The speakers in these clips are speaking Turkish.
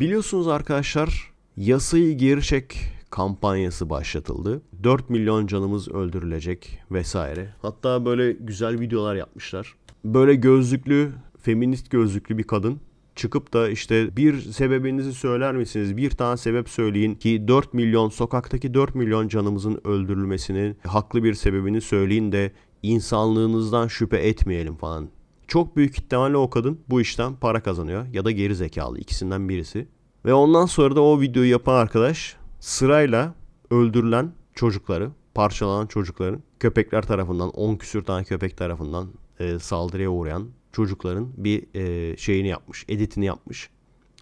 Biliyorsunuz arkadaşlar yasayı geri çek kampanyası başlatıldı. 4 milyon canımız öldürülecek vesaire. Hatta böyle güzel videolar yapmışlar. Böyle gözlüklü, feminist gözlüklü bir kadın çıkıp da işte bir sebebinizi söyler misiniz? Bir tane sebep söyleyin ki 4 milyon sokaktaki 4 milyon canımızın öldürülmesinin haklı bir sebebini söyleyin de insanlığınızdan şüphe etmeyelim falan. Çok büyük ihtimalle o kadın bu işten para kazanıyor ya da geri zekalı ikisinden birisi. Ve ondan sonra da o videoyu yapan arkadaş sırayla öldürülen çocukları, parçalanan çocukların köpekler tarafından 10 küsür tane köpek tarafından e, saldırıya uğrayan çocukların bir e, şeyini yapmış, editini yapmış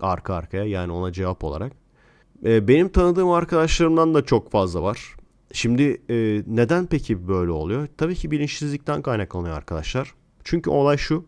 arka arkaya yani ona cevap olarak. E, benim tanıdığım arkadaşlarımdan da çok fazla var. Şimdi e, neden peki böyle oluyor? Tabii ki bilinçsizlikten kaynaklanıyor arkadaşlar. Çünkü olay şu.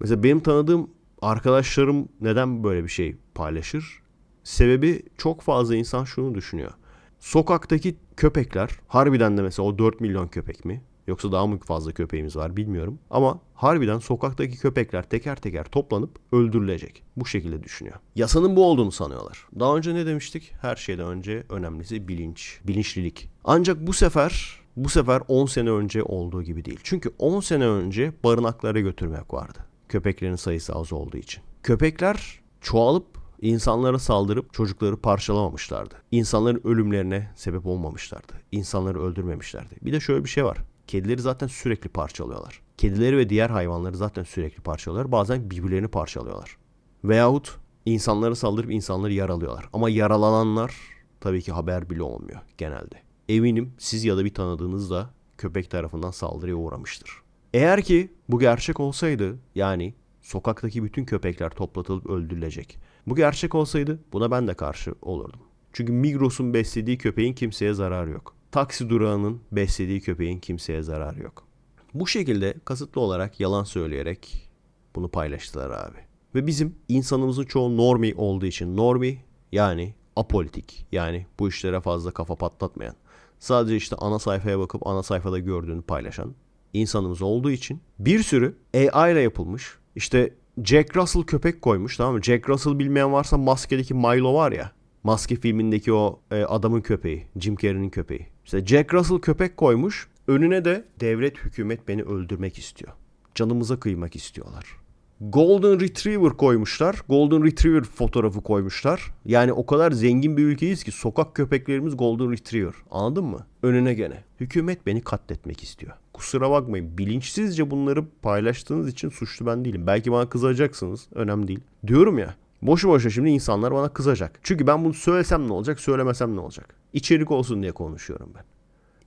Mesela benim tanıdığım arkadaşlarım neden böyle bir şey paylaşır? Sebebi çok fazla insan şunu düşünüyor. Sokaktaki köpekler harbiden de mesela o 4 milyon köpek mi? Yoksa daha mı fazla köpeğimiz var bilmiyorum. Ama harbiden sokaktaki köpekler teker teker toplanıp öldürülecek. Bu şekilde düşünüyor. Yasanın bu olduğunu sanıyorlar. Daha önce ne demiştik? Her şeyden önce önemlisi bilinç, bilinçlilik. Ancak bu sefer bu sefer 10 sene önce olduğu gibi değil. Çünkü 10 sene önce barınaklara götürmek vardı. Köpeklerin sayısı az olduğu için. Köpekler çoğalıp insanlara saldırıp çocukları parçalamamışlardı. İnsanların ölümlerine sebep olmamışlardı. İnsanları öldürmemişlerdi. Bir de şöyle bir şey var. Kedileri zaten sürekli parçalıyorlar. Kedileri ve diğer hayvanları zaten sürekli parçalıyorlar. Bazen birbirlerini parçalıyorlar. Veyahut insanlara saldırıp insanları yaralıyorlar. Ama yaralananlar tabii ki haber bile olmuyor genelde. Eminim siz ya da bir tanıdığınız da köpek tarafından saldırıya uğramıştır. Eğer ki bu gerçek olsaydı yani sokaktaki bütün köpekler toplatılıp öldürülecek. Bu gerçek olsaydı buna ben de karşı olurdum. Çünkü Migros'un beslediği köpeğin kimseye zararı yok. Taksi durağının beslediği köpeğin kimseye zararı yok. Bu şekilde kasıtlı olarak yalan söyleyerek bunu paylaştılar abi. Ve bizim insanımızın çoğu normi olduğu için normi yani apolitik yani bu işlere fazla kafa patlatmayan sadece işte ana sayfaya bakıp ana sayfada gördüğünü paylaşan insanımız olduğu için bir sürü AI ile yapılmış işte Jack Russell köpek koymuş tamam mı? Jack Russell bilmeyen varsa maskedeki Milo var ya. Maske filmindeki o e, adamın köpeği. Jim Carrey'nin köpeği. İşte Jack Russell köpek koymuş. Önüne de devlet hükümet beni öldürmek istiyor. Canımıza kıymak istiyorlar. Golden Retriever koymuşlar. Golden Retriever fotoğrafı koymuşlar. Yani o kadar zengin bir ülkeyiz ki sokak köpeklerimiz Golden Retriever. Anladın mı? Önüne gene. Hükümet beni katletmek istiyor. Kusura bakmayın. Bilinçsizce bunları paylaştığınız için suçlu ben değilim. Belki bana kızacaksınız. Önemli değil. Diyorum ya. Boşu boşuna şimdi insanlar bana kızacak. Çünkü ben bunu söylesem ne olacak, söylemesem ne olacak? İçerik olsun diye konuşuyorum ben.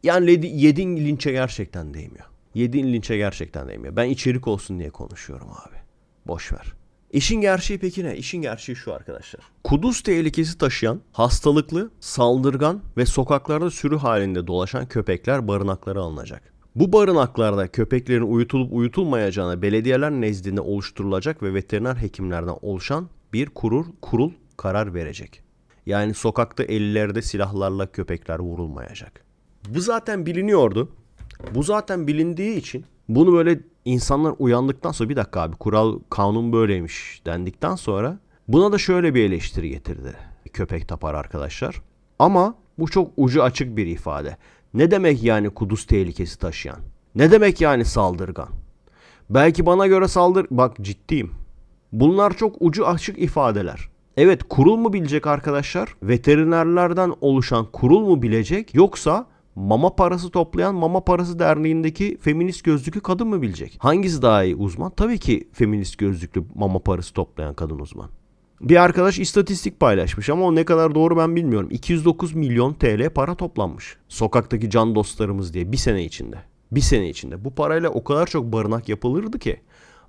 Yani yedin linçe gerçekten değmiyor. Yedin linçe gerçekten değmiyor. Ben içerik olsun diye konuşuyorum abi. Boş ver. İşin gerçeği peki ne? İşin gerçeği şu arkadaşlar. Kuduz tehlikesi taşıyan, hastalıklı, saldırgan ve sokaklarda sürü halinde dolaşan köpekler barınaklara alınacak. Bu barınaklarda köpeklerin uyutulup uyutulmayacağına belediyeler nezdinde oluşturulacak ve veteriner hekimlerden oluşan bir kurul, kurul karar verecek. Yani sokakta ellerde silahlarla köpekler vurulmayacak. Bu zaten biliniyordu. Bu zaten bilindiği için bunu böyle insanlar uyandıktan sonra bir dakika abi kural kanun böyleymiş dendikten sonra buna da şöyle bir eleştiri getirdi köpek tapar arkadaşlar. Ama bu çok ucu açık bir ifade. Ne demek yani kuduz tehlikesi taşıyan? Ne demek yani saldırgan? Belki bana göre saldır... Bak ciddiyim. Bunlar çok ucu açık ifadeler. Evet kurul mu bilecek arkadaşlar? Veterinerlerden oluşan kurul mu bilecek? Yoksa mama parası toplayan Mama Parası Derneği'ndeki feminist gözlüklü kadın mı bilecek? Hangisi daha iyi uzman? Tabii ki feminist gözlüklü mama parası toplayan kadın uzman. Bir arkadaş istatistik paylaşmış ama o ne kadar doğru ben bilmiyorum. 209 milyon TL para toplanmış. Sokaktaki can dostlarımız diye bir sene içinde. Bir sene içinde. Bu parayla o kadar çok barınak yapılırdı ki.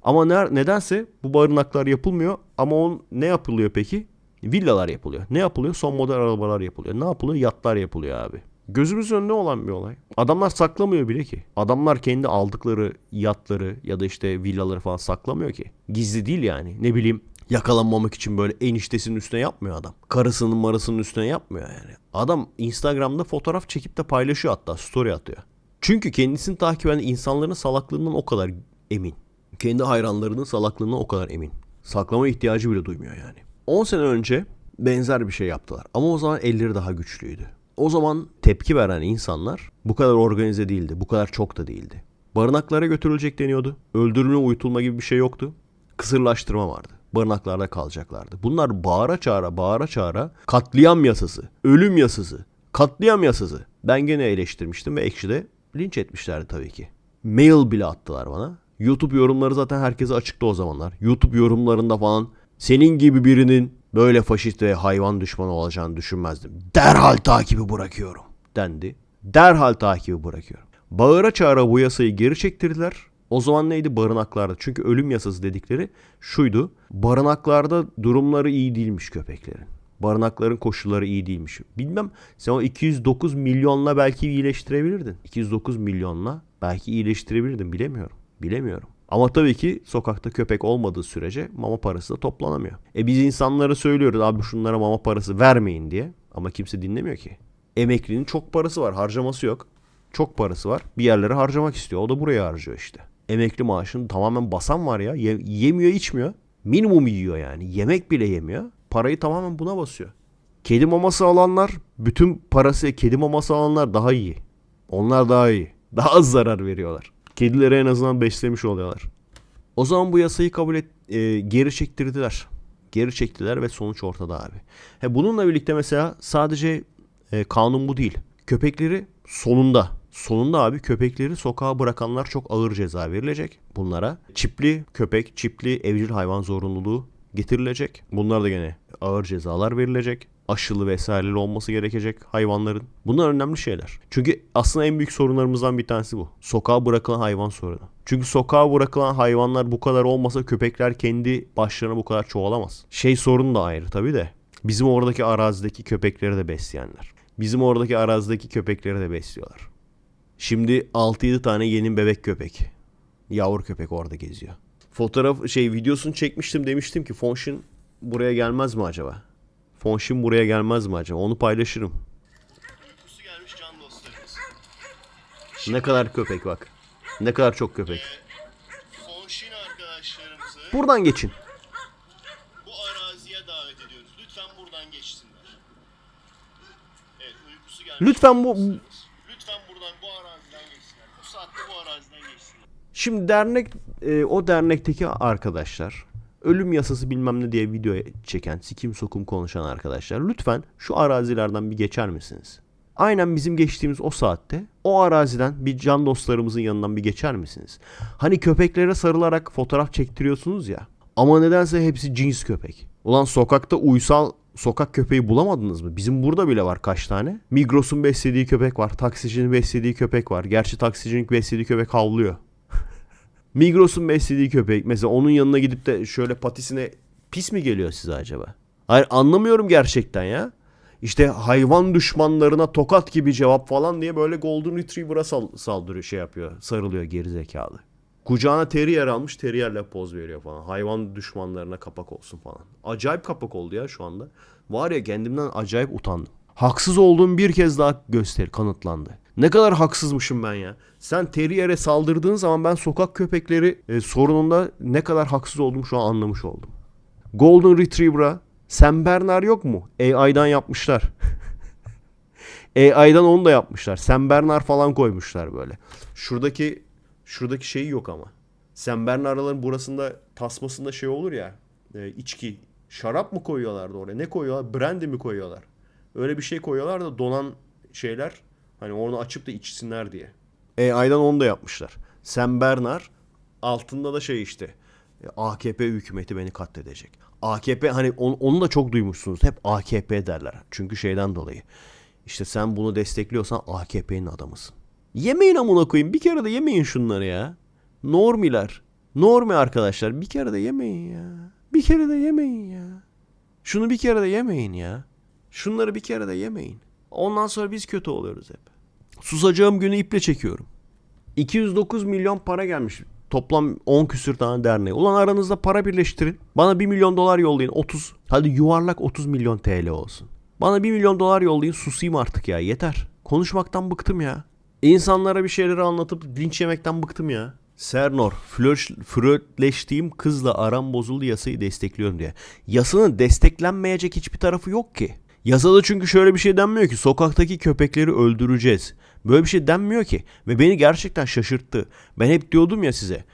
Ama ne, nedense bu barınaklar yapılmıyor. Ama on, ne yapılıyor peki? Villalar yapılıyor. Ne yapılıyor? Son model arabalar yapılıyor. Ne yapılıyor? Yatlar yapılıyor abi. Gözümüz önünde olan bir olay. Adamlar saklamıyor bile ki. Adamlar kendi aldıkları yatları ya da işte villaları falan saklamıyor ki. Gizli değil yani. Ne bileyim yakalanmamak için böyle eniştesinin üstüne yapmıyor adam. Karısının marasının üstüne yapmıyor yani. Adam Instagram'da fotoğraf çekip de paylaşıyor hatta story atıyor. Çünkü kendisini takip eden insanların salaklığından o kadar emin. Kendi hayranlarının salaklığından o kadar emin. Saklama ihtiyacı bile duymuyor yani. 10 sene önce benzer bir şey yaptılar. Ama o zaman elleri daha güçlüydü. O zaman tepki veren insanlar bu kadar organize değildi. Bu kadar çok da değildi. Barınaklara götürülecek deniyordu. Öldürülme, uyutulma gibi bir şey yoktu. Kısırlaştırma vardı. Barınaklarda kalacaklardı. Bunlar bağıra çağıra bağıra çağıra katliam yasası, ölüm yasası, katliam yasası. Ben gene eleştirmiştim ve ekşide linç etmişlerdi tabii ki. Mail bile attılar bana. YouTube yorumları zaten herkese açıktı o zamanlar. YouTube yorumlarında falan senin gibi birinin böyle faşist ve hayvan düşmanı olacağını düşünmezdim. Derhal takibi bırakıyorum dendi. Derhal takibi bırakıyorum. Bağıra çağıra bu yasayı geri çektirdiler. O zaman neydi barınaklarda? Çünkü ölüm yasası dedikleri şuydu. Barınaklarda durumları iyi değilmiş köpeklerin. Barınakların koşulları iyi değilmiş. Bilmem sen o 209 milyonla belki iyileştirebilirdin. 209 milyonla belki iyileştirebilirdin bilemiyorum. Bilemiyorum. Ama tabii ki sokakta köpek olmadığı sürece mama parası da toplanamıyor. E biz insanlara söylüyoruz abi şunlara mama parası vermeyin diye. Ama kimse dinlemiyor ki. Emeklinin çok parası var harcaması yok. Çok parası var. Bir yerlere harcamak istiyor. O da buraya harcıyor işte. Emekli maaşını tamamen basan var ya. Ye- yemiyor içmiyor. Minimum yiyor yani. Yemek bile yemiyor. Parayı tamamen buna basıyor. Kedi maması alanlar bütün parası kedi maması alanlar daha iyi. Onlar daha iyi. Daha az zarar veriyorlar. Kedilere en azından beslemiş oluyorlar. O zaman bu yasayı kabul et, e, geri çektirdiler. Geri çektiler ve sonuç ortada abi. He, bununla birlikte mesela sadece e, kanun bu değil. Köpekleri sonunda sonunda abi köpekleri sokağa bırakanlar çok ağır ceza verilecek bunlara. Çipli köpek, çipli evcil hayvan zorunluluğu getirilecek. Bunlar da gene ağır cezalar verilecek. Aşılı vesaireli olması gerekecek hayvanların. Bunlar önemli şeyler. Çünkü aslında en büyük sorunlarımızdan bir tanesi bu. Sokağa bırakılan hayvan sorunu. Çünkü sokağa bırakılan hayvanlar bu kadar olmasa köpekler kendi başlarına bu kadar çoğalamaz. Şey sorunu da ayrı tabii de. Bizim oradaki arazideki köpekleri de besleyenler. Bizim oradaki arazideki köpekleri de besliyorlar. Şimdi 6-7 tane yeni bebek köpek. Yavru köpek orada geziyor. Fotoğraf şey videosunu çekmiştim demiştim ki Fonshin buraya gelmez mi acaba? Fonshin buraya gelmez mi acaba? Onu paylaşırım. Ne kadar köpek bak. Ne kadar çok köpek. Fonshin arkadaşlarımızı Buradan geçin. bu araziye davet ediyoruz. Lütfen buradan geçsinler. Evet uykusu gelmiş. Lütfen bu Lütfen buradan bu araziden geçsinler. Bu saatte bu araziden geçsinler. Şimdi dernek e, o dernekteki arkadaşlar ölüm yasası bilmem ne diye video çeken sikim sokum konuşan arkadaşlar lütfen şu arazilerden bir geçer misiniz? Aynen bizim geçtiğimiz o saatte o araziden bir can dostlarımızın yanından bir geçer misiniz? Hani köpeklere sarılarak fotoğraf çektiriyorsunuz ya. Ama nedense hepsi cins köpek. Ulan sokakta uysal sokak köpeği bulamadınız mı? Bizim burada bile var kaç tane. Migros'un beslediği köpek var. Taksicinin beslediği köpek var. Gerçi taksicinin beslediği köpek havlıyor. Migros'un beslediği köpek mesela onun yanına gidip de şöyle patisine pis mi geliyor size acaba? Hayır anlamıyorum gerçekten ya. İşte hayvan düşmanlarına tokat gibi cevap falan diye böyle Golden Retriever'a sal- saldırıyor şey yapıyor. Sarılıyor geri zekalı. Kucağına terrier almış terrierle poz veriyor falan. Hayvan düşmanlarına kapak olsun falan. Acayip kapak oldu ya şu anda. Var ya kendimden acayip utandım. Haksız olduğum bir kez daha göster kanıtlandı. Ne kadar haksızmışım ben ya. Sen terrier'e saldırdığın zaman ben sokak köpekleri e, sorununda ne kadar haksız olduğumu şu an anlamış oldum. Golden Retriever'a Sam Bernard yok mu? AI'dan yapmışlar. AI'dan onu da yapmışlar. Sam Bernard falan koymuşlar böyle. Şuradaki şuradaki şeyi yok ama. Sam Bernard'ların burasında tasmasında şey olur ya. e, içki. Şarap mı koyuyorlardı oraya? Ne koyuyorlar? Brandy mi koyuyorlar? Öyle bir şey koyuyorlar da donan şeyler hani onu açıp da içsinler diye. AI'dan onu da yapmışlar. Sam Bernard altında da şey işte. e, AKP hükümeti beni katledecek. AKP hani onu, onu da çok duymuşsunuz. Hep AKP derler. Çünkü şeyden dolayı. İşte sen bunu destekliyorsan AKP'nin adamısın. Yemeyin amına koyayım. Bir kere de yemeyin şunları ya. Normiler. Normi arkadaşlar. Bir kere de yemeyin ya. Bir kere de yemeyin ya. Şunu bir kere de yemeyin ya. Şunları bir kere de yemeyin. Ondan sonra biz kötü oluyoruz hep. Susacağım günü iple çekiyorum. 209 milyon para gelmiş. Toplam 10 küsür tane derneğe. Ulan aranızda para birleştirin. Bana 1 milyon dolar yollayın. 30. Hadi yuvarlak 30 milyon TL olsun. Bana 1 milyon dolar yollayın susayım artık ya. Yeter. Konuşmaktan bıktım ya. İnsanlara bir şeyleri anlatıp linç yemekten bıktım ya. Sernor, flört, flörtleştiğim kızla aram bozuldu yasayı destekliyorum diye. Yasanın desteklenmeyecek hiçbir tarafı yok ki. Yasada çünkü şöyle bir şey denmiyor ki sokaktaki köpekleri öldüreceğiz. Böyle bir şey denmiyor ki. Ve beni gerçekten şaşırttı. Ben hep diyordum ya size.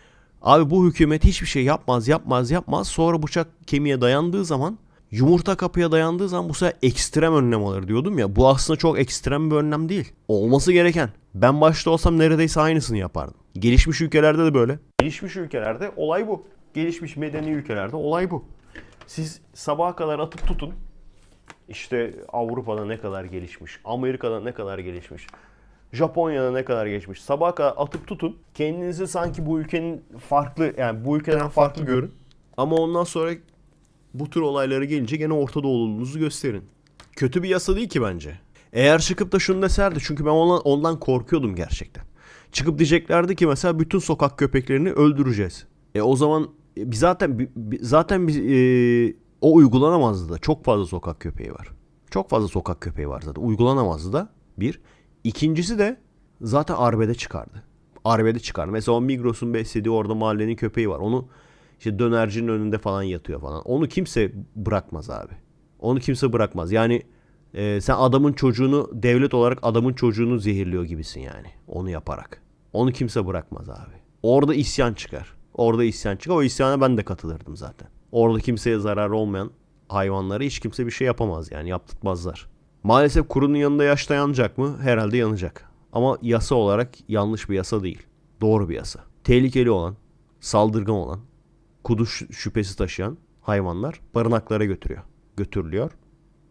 Abi bu hükümet hiçbir şey yapmaz yapmaz yapmaz. Sonra bıçak kemiğe dayandığı zaman yumurta kapıya dayandığı zaman bu sefer ekstrem önlem alır diyordum ya. Bu aslında çok ekstrem bir önlem değil. Olması gereken. Ben başta olsam neredeyse aynısını yapardım. Gelişmiş ülkelerde de böyle. Gelişmiş ülkelerde olay bu. Gelişmiş medeni ülkelerde olay bu. Siz sabaha kadar atıp tutun. İşte Avrupa'da ne kadar gelişmiş, Amerika'da ne kadar gelişmiş, Japonya'da ne kadar gelişmiş. Sabaha kadar atıp tutun. Kendinizi sanki bu ülkenin farklı, yani bu ülkeden farklı görün. Ama ondan sonra bu tür olaylara gelince gene Orta Doğulu'nuzu gösterin. Kötü bir yasa değil ki bence. Eğer çıkıp da şunu deserdi çünkü ben ondan, ondan korkuyordum gerçekten. Çıkıp diyeceklerdi ki mesela bütün sokak köpeklerini öldüreceğiz. E o zaman e, zaten zaten biz e, o uygulanamazdı da. Çok fazla sokak köpeği var. Çok fazla sokak köpeği var zaten. Uygulanamazdı da. Bir. İkincisi de zaten arbede çıkardı. Arbede çıkardı. Mesela o Migros'un beslediği orada mahallenin köpeği var. Onu işte dönercinin önünde falan yatıyor falan. Onu kimse bırakmaz abi. Onu kimse bırakmaz. Yani e, sen adamın çocuğunu devlet olarak adamın çocuğunu zehirliyor gibisin yani. Onu yaparak. Onu kimse bırakmaz abi. Orada isyan çıkar. Orada isyan çıkar. O isyana ben de katılırdım zaten. Orada kimseye zarar olmayan hayvanlara hiç kimse bir şey yapamaz yani yaptırtmazlar. Maalesef kurunun yanında yaş da yanacak mı? Herhalde yanacak. Ama yasa olarak yanlış bir yasa değil. Doğru bir yasa. Tehlikeli olan, saldırgan olan, kuduş şüphesi taşıyan hayvanlar barınaklara götürüyor. Götürülüyor.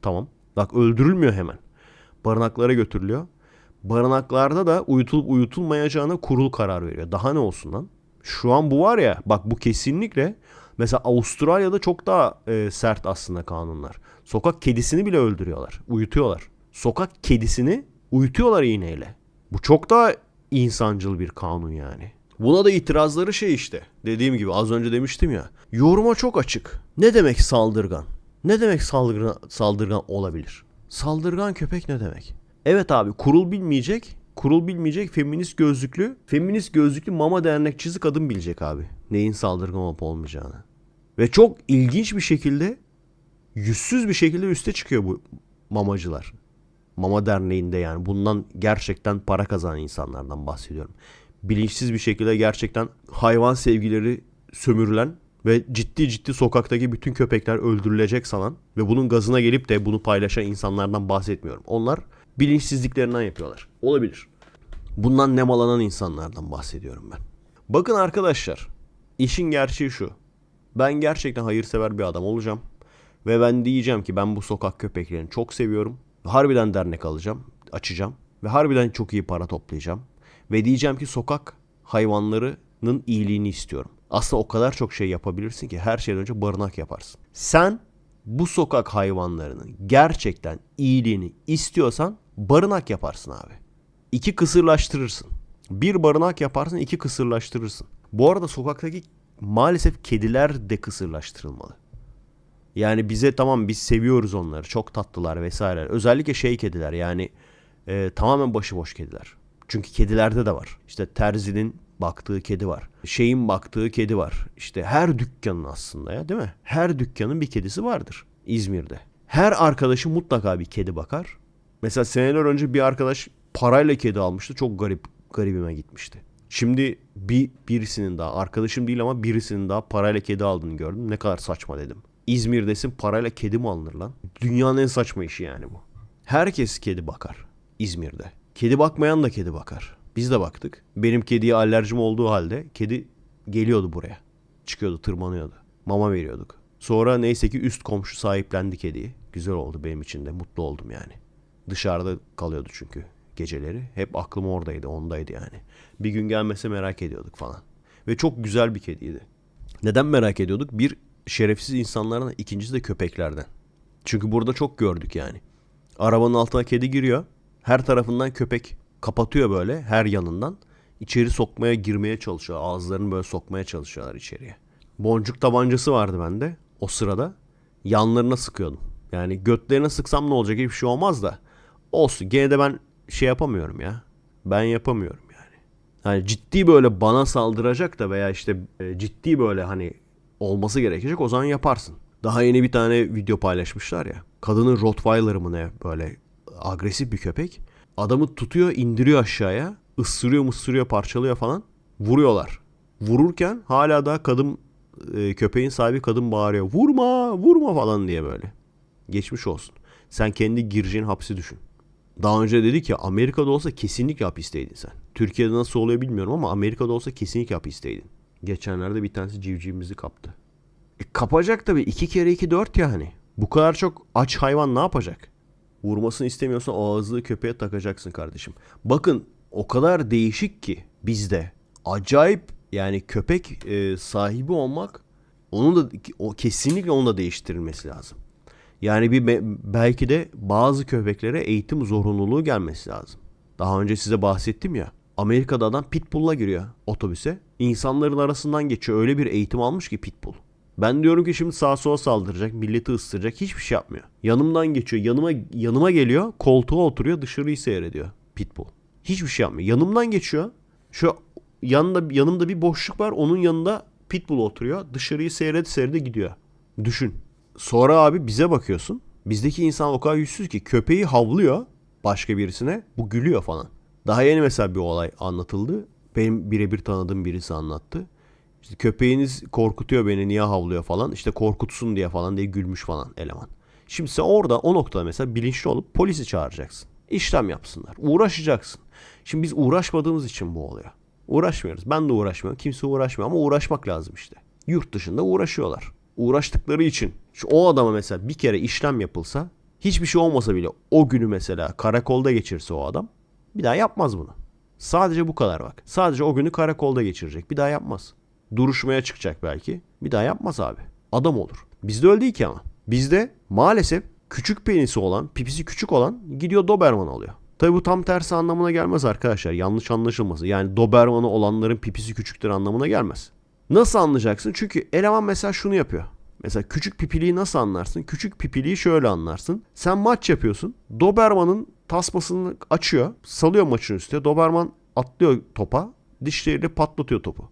Tamam. Bak öldürülmüyor hemen. Barınaklara götürülüyor. Barınaklarda da uyutulup uyutulmayacağına kurul karar veriyor. Daha ne olsun lan? Şu an bu var ya bak bu kesinlikle mesela Avustralya'da çok daha e, sert aslında kanunlar. Sokak kedisini bile öldürüyorlar. Uyutuyorlar. Sokak kedisini uyutuyorlar iğneyle. Bu çok daha insancıl bir kanun yani. Buna da itirazları şey işte. Dediğim gibi az önce demiştim ya. Yoruma çok açık. Ne demek saldırgan? Ne demek saldırgan, saldırgan olabilir? Saldırgan köpek ne demek? Evet abi kurul bilmeyecek. Kurul bilmeyecek feminist gözlüklü. Feminist gözlüklü mama dernekçisi kadın bilecek abi. Neyin saldırgan olup olmayacağını. Ve çok ilginç bir şekilde yüzsüz bir şekilde üste çıkıyor bu mamacılar. Mama derneğinde yani bundan gerçekten para kazanan insanlardan bahsediyorum. Bilinçsiz bir şekilde gerçekten hayvan sevgileri sömürülen ve ciddi ciddi sokaktaki bütün köpekler öldürülecek sanan ve bunun gazına gelip de bunu paylaşan insanlardan bahsetmiyorum. Onlar bilinçsizliklerinden yapıyorlar. Olabilir. Bundan nemalanan insanlardan bahsediyorum ben. Bakın arkadaşlar, işin gerçeği şu. Ben gerçekten hayırsever bir adam olacağım. Ve ben diyeceğim ki ben bu sokak köpeklerini çok seviyorum. Harbiden dernek alacağım, açacağım. Ve harbiden çok iyi para toplayacağım. Ve diyeceğim ki sokak hayvanlarının iyiliğini istiyorum. Aslında o kadar çok şey yapabilirsin ki her şeyden önce barınak yaparsın. Sen bu sokak hayvanlarının gerçekten iyiliğini istiyorsan barınak yaparsın abi. İki kısırlaştırırsın. Bir barınak yaparsın, iki kısırlaştırırsın. Bu arada sokaktaki maalesef kediler de kısırlaştırılmalı. Yani bize tamam biz seviyoruz onları. Çok tatlılar vesaire. Özellikle şey kediler yani e, tamamen başıboş kediler. Çünkü kedilerde de var. İşte terzinin baktığı kedi var. Şeyin baktığı kedi var. İşte her dükkanın aslında ya değil mi? Her dükkanın bir kedisi vardır İzmir'de. Her arkadaşı mutlaka bir kedi bakar. Mesela seneler önce bir arkadaş parayla kedi almıştı. Çok garip garibime gitmişti. Şimdi bir birisinin daha arkadaşım değil ama birisinin daha parayla kedi aldığını gördüm. Ne kadar saçma dedim. İzmir'desin parayla kedi mi alınır lan? Dünyanın en saçma işi yani bu. Herkes kedi bakar İzmir'de. Kedi bakmayan da kedi bakar. Biz de baktık. Benim kediye alerjim olduğu halde kedi geliyordu buraya. Çıkıyordu, tırmanıyordu. Mama veriyorduk. Sonra neyse ki üst komşu sahiplendi kediyi. Güzel oldu benim için de. Mutlu oldum yani. Dışarıda kalıyordu çünkü geceleri. Hep aklım oradaydı, ondaydı yani. Bir gün gelmese merak ediyorduk falan. Ve çok güzel bir kediydi. Neden merak ediyorduk? Bir, şerefsiz insanlardan, ikincisi de köpeklerden. Çünkü burada çok gördük yani. Arabanın altına kedi giriyor. Her tarafından köpek kapatıyor böyle her yanından. İçeri sokmaya girmeye çalışıyor. Ağızlarını böyle sokmaya çalışıyorlar içeriye. Boncuk tabancası vardı bende o sırada. Yanlarına sıkıyordum. Yani götlerine sıksam ne olacak hiçbir şey olmaz da. Olsun gene de ben şey yapamıyorum ya. Ben yapamıyorum yani. Hani ciddi böyle bana saldıracak da veya işte e, ciddi böyle hani olması gerekecek o zaman yaparsın. Daha yeni bir tane video paylaşmışlar ya. Kadının Rottweiler'ı mı ne böyle agresif bir köpek. Adamı tutuyor indiriyor aşağıya. ısırıyor mısırıyor parçalıyor falan. Vuruyorlar. Vururken hala daha kadın e, köpeğin sahibi kadın bağırıyor. Vurma vurma falan diye böyle. Geçmiş olsun. Sen kendi gireceğin hapsi düşün. Daha önce dedik ya Amerika'da olsa kesinlikle hapisteydin sen. Türkiye'de nasıl oluyor bilmiyorum ama Amerika'da olsa kesinlikle hapisteydin. Geçenlerde bir tanesi civcivimizi kaptı. E, kapacak tabii. iki kere iki dört yani. Bu kadar çok aç hayvan ne yapacak? Vurmasını istemiyorsan o ağızlı köpeğe takacaksın kardeşim. Bakın o kadar değişik ki bizde. Acayip yani köpek e, sahibi olmak onun da o kesinlikle onun da değiştirilmesi lazım. Yani bir be- belki de bazı köpeklere eğitim zorunluluğu gelmesi lazım. Daha önce size bahsettim ya. Amerika'da adam pitbull'la giriyor otobüse. İnsanların arasından geçiyor. Öyle bir eğitim almış ki pitbull. Ben diyorum ki şimdi sağa sola saldıracak, milleti ısıracak. Hiçbir şey yapmıyor. Yanımdan geçiyor. Yanıma yanıma geliyor. Koltuğa oturuyor. Dışarıyı seyrediyor pitbull. Hiçbir şey yapmıyor. Yanımdan geçiyor. Şu yanında yanımda bir boşluk var. Onun yanında pitbull oturuyor. Dışarıyı seyret seyrede gidiyor. Düşün. Sonra abi bize bakıyorsun. Bizdeki insan o kadar yüzsüz ki köpeği havlıyor başka birisine. Bu gülüyor falan. Daha yeni mesela bir olay anlatıldı. Benim birebir tanıdığım birisi anlattı. İşte köpeğiniz korkutuyor beni niye havlıyor falan. İşte korkutsun diye falan diye gülmüş falan eleman. Şimdi sen orada o noktada mesela bilinçli olup polisi çağıracaksın. İşlem yapsınlar. Uğraşacaksın. Şimdi biz uğraşmadığımız için bu oluyor. Uğraşmıyoruz. Ben de uğraşmıyorum. Kimse uğraşmıyor ama uğraşmak lazım işte. Yurt dışında uğraşıyorlar. Uğraştıkları için. Şu o adama mesela bir kere işlem yapılsa hiçbir şey olmasa bile o günü mesela karakolda geçirse o adam bir daha yapmaz bunu. Sadece bu kadar bak. Sadece o günü karakolda geçirecek. Bir daha yapmaz. Duruşmaya çıkacak belki. Bir daha yapmaz abi. Adam olur. Bizde öyle değil ki ama. Bizde maalesef küçük penisi olan, pipisi küçük olan gidiyor Doberman alıyor. Tabi bu tam tersi anlamına gelmez arkadaşlar. Yanlış anlaşılması. Yani Doberman'ı olanların pipisi küçüktür anlamına gelmez. Nasıl anlayacaksın? Çünkü eleman mesela şunu yapıyor. Mesela küçük pipiliği nasıl anlarsın? Küçük pipiliği şöyle anlarsın. Sen maç yapıyorsun. Doberman'ın tasmasını açıyor. Salıyor maçın üstüne. Doberman atlıyor topa. Dişleriyle patlatıyor topu.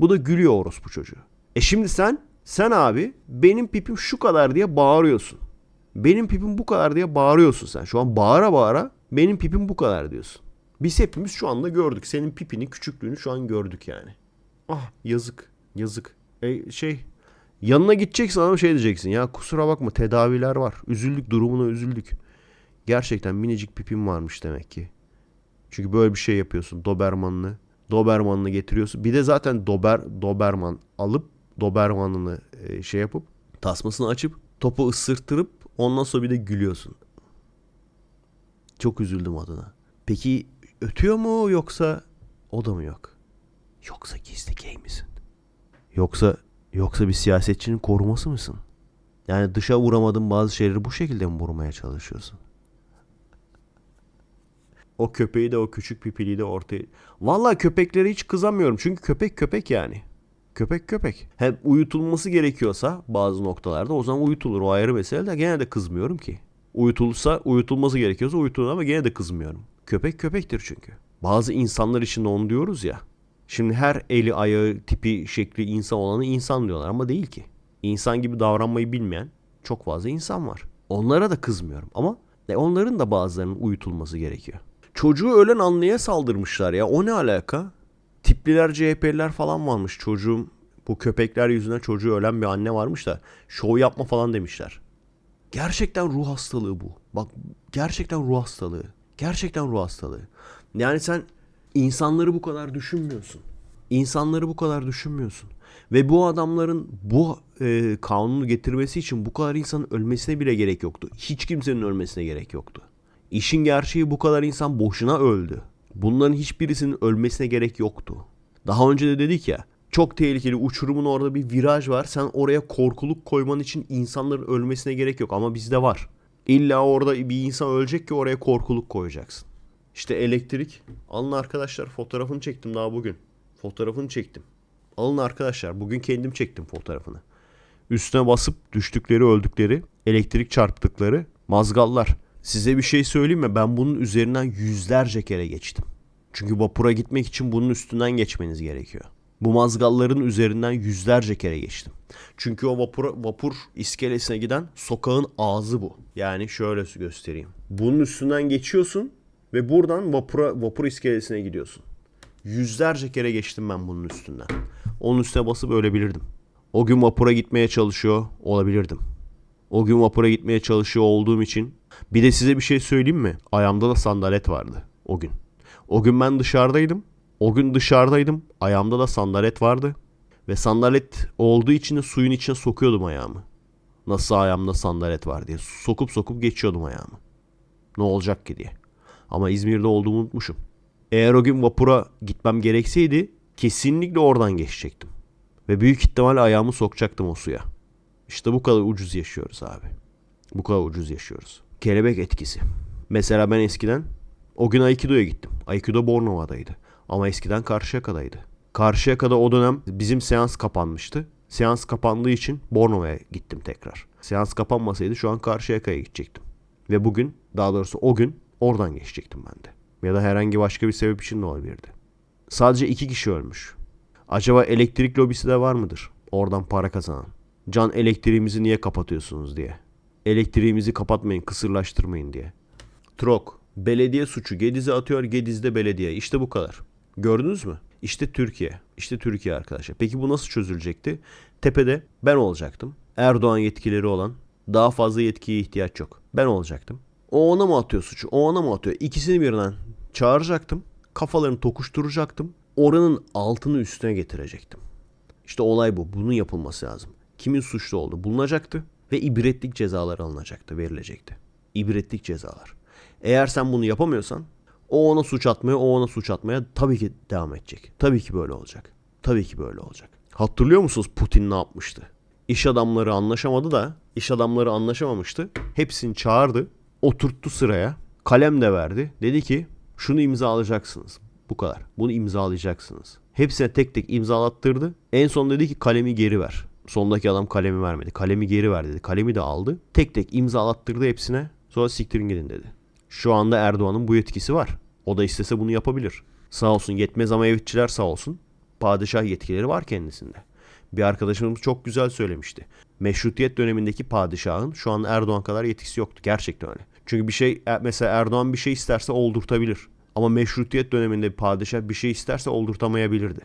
Bu da gülüyor orospu çocuğu. E şimdi sen, sen abi benim pipim şu kadar diye bağırıyorsun. Benim pipim bu kadar diye bağırıyorsun sen. Şu an bağıra bağıra benim pipim bu kadar diyorsun. Biz hepimiz şu anda gördük. Senin pipinin küçüklüğünü şu an gördük yani. Ah yazık. Yazık. E şey yanına gideceksin ama şey diyeceksin. Ya kusura bakma tedaviler var. Üzüldük durumuna üzüldük. Gerçekten minicik pipim varmış demek ki. Çünkü böyle bir şey yapıyorsun. Dobermanlı. Dobermanını getiriyorsun. Bir de zaten Dober Doberman alıp Dobermanını e, şey yapıp tasmasını açıp topu ısırttırıp ondan sonra bir de gülüyorsun. Çok üzüldüm adına. Peki ötüyor mu yoksa o da mı yok? Yoksa gizli gay misin? Yoksa yoksa bir siyasetçinin koruması mısın? Yani dışa vuramadığın bazı şeyleri bu şekilde mi vurmaya çalışıyorsun? O köpeği de o küçük pipiliği de ortaya... Vallahi köpeklere hiç kızamıyorum. Çünkü köpek köpek yani. Köpek köpek. Hem uyutulması gerekiyorsa bazı noktalarda o zaman uyutulur. O ayrı mesele de gene de kızmıyorum ki. Uyutulsa uyutulması gerekiyorsa uyutulur ama gene de kızmıyorum. Köpek köpektir çünkü. Bazı insanlar için onu diyoruz ya. Şimdi her eli ayağı tipi şekli insan olanı insan diyorlar ama değil ki. İnsan gibi davranmayı bilmeyen çok fazla insan var. Onlara da kızmıyorum ama e, onların da bazılarının uyutulması gerekiyor. Çocuğu ölen anlıya saldırmışlar ya. O ne alaka? Tipliler CHP'liler falan varmış. Çocuğum bu köpekler yüzünden çocuğu ölen bir anne varmış da şov yapma falan demişler. Gerçekten ruh hastalığı bu. Bak gerçekten ruh hastalığı. Gerçekten ruh hastalığı. Yani sen insanları bu kadar düşünmüyorsun. İnsanları bu kadar düşünmüyorsun. Ve bu adamların bu e, kanunu getirmesi için bu kadar insanın ölmesine bile gerek yoktu. Hiç kimsenin ölmesine gerek yoktu. İşin gerçeği bu kadar insan boşuna öldü. Bunların hiçbirisinin ölmesine gerek yoktu. Daha önce de dedik ya çok tehlikeli uçurumun orada bir viraj var. Sen oraya korkuluk koyman için insanların ölmesine gerek yok ama bizde var. İlla orada bir insan ölecek ki oraya korkuluk koyacaksın. İşte elektrik. Alın arkadaşlar fotoğrafını çektim daha bugün. Fotoğrafını çektim. Alın arkadaşlar bugün kendim çektim fotoğrafını. Üstüne basıp düştükleri öldükleri, elektrik çarptıkları mazgallar. Size bir şey söyleyeyim mi? Ben bunun üzerinden yüzlerce kere geçtim. Çünkü vapura gitmek için bunun üstünden geçmeniz gerekiyor. Bu mazgalların üzerinden yüzlerce kere geçtim. Çünkü o vapur, vapur iskelesine giden sokağın ağzı bu. Yani şöyle göstereyim. Bunun üstünden geçiyorsun ve buradan vapura, vapur iskelesine gidiyorsun. Yüzlerce kere geçtim ben bunun üstünden. Onun üstüne basıp ölebilirdim. O gün vapura gitmeye çalışıyor olabilirdim. O gün vapura gitmeye çalışıyor olduğum için bir de size bir şey söyleyeyim mi? Ayağımda da sandalet vardı o gün. O gün ben dışarıdaydım. O gün dışarıdaydım. Ayağımda da sandalet vardı. Ve sandalet olduğu için de suyun içine sokuyordum ayağımı. Nasıl ayağımda sandalet var diye. Sokup sokup geçiyordum ayağımı. Ne olacak ki diye. Ama İzmir'de olduğumu unutmuşum. Eğer o gün vapura gitmem gerekseydi kesinlikle oradan geçecektim. Ve büyük ihtimal ayağımı sokacaktım o suya. İşte bu kadar ucuz yaşıyoruz abi. Bu kadar ucuz yaşıyoruz. Kelebek etkisi. Mesela ben eskiden o gün Aikido'ya gittim. Aikido Bornova'daydı. Ama eskiden Karşıyaka'daydı. Karşıyaka'da o dönem bizim seans kapanmıştı. Seans kapandığı için Bornova'ya gittim tekrar. Seans kapanmasaydı şu an Karşıyaka'ya gidecektim. Ve bugün daha doğrusu o gün oradan geçecektim ben de. Ya da herhangi başka bir sebep için de olabilirdi. Sadece iki kişi ölmüş. Acaba elektrik lobisi de var mıdır? Oradan para kazanan. Can elektriğimizi niye kapatıyorsunuz diye. Elektriğimizi kapatmayın, kısırlaştırmayın diye. Trok. Belediye suçu. Gediz'e atıyor, Gediz'de belediye. İşte bu kadar. Gördünüz mü? İşte Türkiye. İşte Türkiye arkadaşlar. Peki bu nasıl çözülecekti? Tepede ben olacaktım. Erdoğan yetkileri olan. Daha fazla yetkiye ihtiyaç yok. Ben olacaktım. O ona mı atıyor suçu? O ona mı atıyor? İkisini birden çağıracaktım. Kafalarını tokuşturacaktım. Oranın altını üstüne getirecektim. İşte olay bu. Bunun yapılması lazım. Kimin suçlu olduğu bulunacaktı ve ibretlik cezalar alınacaktı, verilecekti. İbretlik cezalar. Eğer sen bunu yapamıyorsan o ona suç atmaya, o ona suç atmaya tabii ki devam edecek. Tabii ki böyle olacak. Tabii ki böyle olacak. Hatırlıyor musunuz Putin ne yapmıştı? İş adamları anlaşamadı da iş adamları anlaşamamıştı. Hepsini çağırdı, oturttu sıraya. Kalem de verdi. Dedi ki şunu imzalayacaksınız. Bu kadar. Bunu imzalayacaksınız. Hepsine tek tek imzalattırdı. En son dedi ki kalemi geri ver. Sondaki adam kalemi vermedi. Kalemi geri ver dedi. Kalemi de aldı. Tek tek imzalattırdı hepsine. Sonra siktirin gidin dedi. Şu anda Erdoğan'ın bu yetkisi var. O da istese bunu yapabilir. Sağ olsun yetmez ama evetçiler sağ olsun. Padişah yetkileri var kendisinde. Bir arkadaşımız çok güzel söylemişti. Meşrutiyet dönemindeki padişahın şu an Erdoğan kadar yetkisi yoktu. Gerçekten öyle. Çünkü bir şey mesela Erdoğan bir şey isterse oldurtabilir. Ama meşrutiyet döneminde bir padişah bir şey isterse oldurtamayabilirdi.